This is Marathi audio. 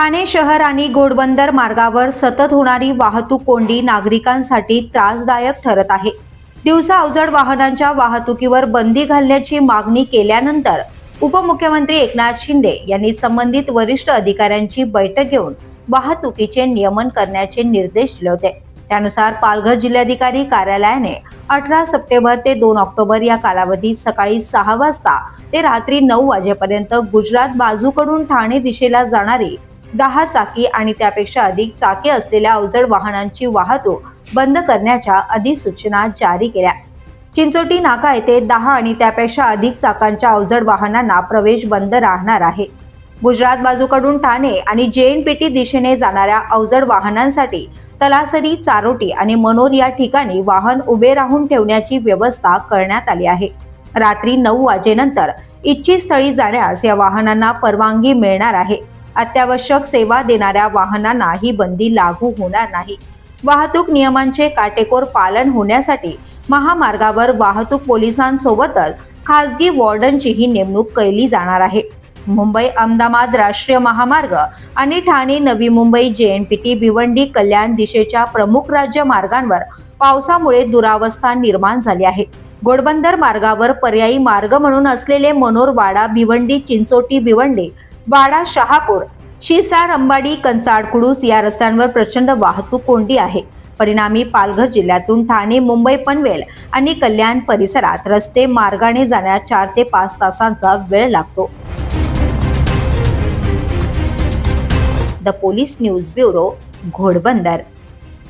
ठाणे शहर आणि घोडबंदर मार्गावर सतत होणारी वाहतूक कोंडी नागरिकांसाठी त्रासदायक ठरत आहे. दिवसा अवजड वाहनांच्या वाहतुकीवर बंदी घालण्याची मागणी केल्यानंतर उपमुख्यमंत्री एकनाथ शिंदे यांनी संबंधित वरिष्ठ अधिकाऱ्यांची बैठक घेऊन वाहतुकीचे नियमन करण्याचे निर्देश दिले होते. त्यानुसार पालघर जिल्हाधिकारी कार्यालयाने अठरा सप्टेंबर ते दोन ऑक्टोबर या कालावधीत सकाळी सहा वाजता ते रात्री नऊ वाजेपर्यंत गुजरात बाजूकडून ठाणे दिशेला जाणारी दहा चाकी आणि त्यापेक्षा अधिक चाके असलेल्या अवजड वाहनांची वाहतूक बंद करण्याच्या अधिसूचना जारी केल्या. चिंचोटी नाका येथे दहा आणि त्यापेक्षा अधिक चाकांच्या अवजड वाहनांना प्रवेश बंद राहणार आहे. गुजरात बाजूकडून ठाणे आणि जे एन पी टी दिशेने जाणाऱ्या अवजड वाहनांसाठी तलासरी चारोटी आणि मनोर या ठिकाणी वाहन उभे राहून ठेवण्याची व्यवस्था करण्यात आली आहे. रात्री नऊ वाजेनंतर इच्छित स्थळी जाण्यास या वाहनांना परवानगी मिळणार आहे. अत्यावश्यक सेवा देणाऱ्या वाहनांना ही बंदी लागू होणार नाही. वाहतूक नियमांचे काटेकोर पालन होण्यासाठी महामार्गावर वाहतूक पोलिसांसोबतच खासगी वॉर्डनचीही नेमणूक केली जाणार आहे. मुंबई अहमदाबाद राष्ट्रीय महामार्ग आणि Thane Navi Mumbai J N P T Bhiwandi Kalyan दिशेच्या प्रमुख राज्य मार्गांवर पावसामुळे दुरावस्था निर्माण झाली आहे. घोडबंदर मार्गावर पर्यायी मार्ग म्हणून असलेले मनोरवाडा भिवंडी चिंचोटी भिवंडी वाडा शहापूर शिसार अंबाडी कंचाड कुडूस या रस्त्यांवर प्रचंड वाहतूक कोंडी आहे. परिणामी पालघर जिल्ह्यातून ठाणे मुंबई पनवेल आणि कल्याण परिसरात रस्ते मार्गाने जाण्यास चार ते पाच तासांचा वेळ लागतो. The police news bureau Ghodbunder.